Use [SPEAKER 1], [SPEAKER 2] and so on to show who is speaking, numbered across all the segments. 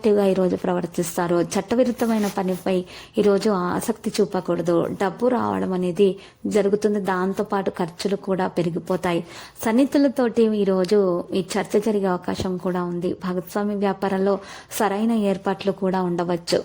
[SPEAKER 1] యాక్టివ్గా ఈరోజు ప్రవర్తిస్తారు. చట్టవిరుద్ధమైన పనిపై ఈరోజు ఆసక్తి చూపకూడదు. డబ్బు రావడం అనేది జరుగుతుంది. దాంతో పాటు ఖర్చులు కూడా పెరిగిపోతాయి. సన్నిహితులతోటి ఈరోజు ఈ చర్చ జరిగే అవకాశం కూడా ఉంది. భాగస్వామి వ్యాపారంలో సరైన ఏర్పాట్లు కూడా ఉండవచ్చు.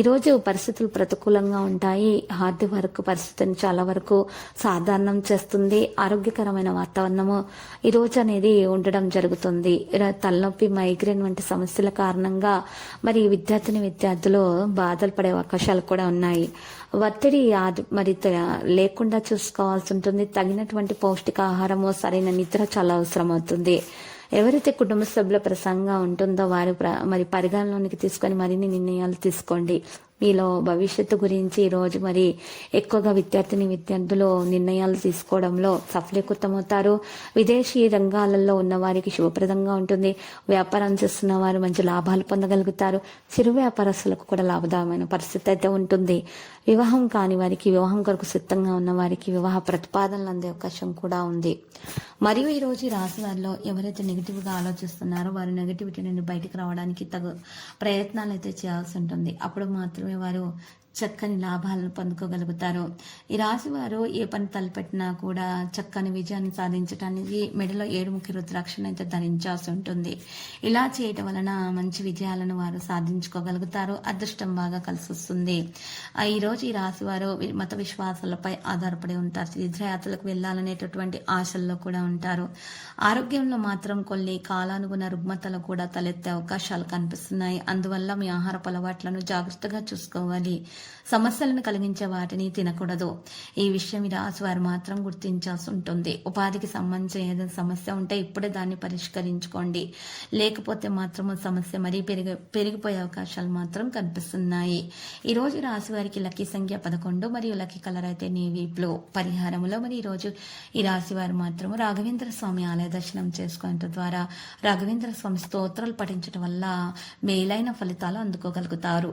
[SPEAKER 1] ఈరోజు పరిస్థితులు ప్రతికూలంగా ఉంటాయి. హార్డ్ వర్క్ పరిస్థితిని చాలా వరకు సాధారణం చేస్తుంది. ఆరోగ్యకరమైన వాతావరణము ఈ రోజు అనేది ఉండడం జరుగుతుంది. తలనొప్పి మైగ్రేన్ వంటి సమస్యల కారణంగా మరి విద్యార్థిని విద్యార్థులు బాధలు పడే అవకాశాలు కూడా ఉన్నాయి. ఒత్తిడి మరి త- లేకుండా చూసుకోవాల్సి ఉంటుంది. తగినటువంటి పౌష్టికాహారము సరైన నిద్ర చాలా అవసరం అవుతుంది. ఎవరైతే కుటుంబ సభ్యుల ప్రసంగా ఉంటుందో వారు ప్ర- మరి పరిగణలోనికి తీసుకొని మరిన్ని నిర్ణయాలు తీసుకోండి. మీలో భవిష్యత్తు గురించి ఈరోజు మరి ఎక్కువగా విద్యార్థిని విద్యార్థులు నిర్ణయాలు తీసుకోవడంలో సఫలీకృతమవుతారు. విదేశీ రంగాలలో ఉన్న వారికి శుభప్రదంగా ఉంటుంది. వ్యాపారం చేస్తున్న వారు మంచి లాభాలు పొందగలుగుతారు. చిరు వ్యాపారస్తులకు కూడా లాభదాయమైన పరిస్థితి అయితే ఉంటుంది. వివాహం కాని వారికి వివాహం కొరకు సిద్ధంగా ఉన్న వారికి వివాహ ప్రతిపాదనలు అందే అవకాశం కూడా ఉంది. మరియు ఈరోజు ఈ రాశి వారిలో ఎవరైతే నెగిటివ్గా ఆలోచిస్తున్నారో వారి నెగిటివిటీ నుండి బయటకు రావడానికి తగు ప్రయత్నాలు అయితే చేయాల్సి ఉంటుంది. అప్పుడు మాత్రం మాత్రమే వారు చక్కని లాభాలను పొందుకోగలుగుతారు. ఈ రాశి వారు ఏ పని తలపెట్టినా కూడా చక్కని విజయాన్ని సాధించడానికి మెడలో ఏడుముఖి రుద్రాక్షను అయితే ధరించాల్సి ఉంటుంది. ఇలా చేయటం వలన మంచి విజయాలను వారు సాధించుకోగలుగుతారు. అదృష్టం బాగా కలిసి వస్తుంది ఈరోజు ఈ రాశివారు రాశి వారు మత విశ్వాసాలపై ఆధారపడి ఉంటారు. తీర్థయాత్రలకు వెళ్ళాలనేటటువంటి ఆశల్లో కూడా ఉంటారు. ఆరోగ్యంలో మాత్రం కొన్ని కాలానుగుణ రుగ్మతలు కూడా తలెత్తే అవకాశాలు కనిపిస్తున్నాయి. అందువల్ల మీ ఆహారపు అలవాట్లను జాగ్రత్తగా చూసుకోవాలి. సమస్యలను కలిగించే వాటిని తినకూడదు. ఈ విషయం ఈ రాశి వారు మాత్రం గుర్తించాల్సి ఉంటుంది. ఉపాధికి సంబంధించిన ఏదైనా సమస్య ఉంటే ఇప్పుడే దాన్ని పరిష్కరించుకోండి. లేకపోతే మాత్రం సమస్య మరీ పెరిగి పెరిగిపోయే అవకాశాలు మాత్రం కనిపిస్తున్నాయి. ఈ రోజు రాశి వారికి లక్కీ సంఖ్య పదకొండు మరియు లక్కీ కలర్ అయితే నేవీ బ్లూ. పరిహారంలో మరి ఈ రోజు ఈ రాశి వారు మాత్రం రాఘవేంద్ర స్వామి ఆలయ దర్శనం చేసుకోవడం ద్వారా రాఘవేంద్ర స్వామి స్తోత్రాలు పఠించడం వల్ల మేలైన ఫలితాలు అందుకోగలుగుతారు.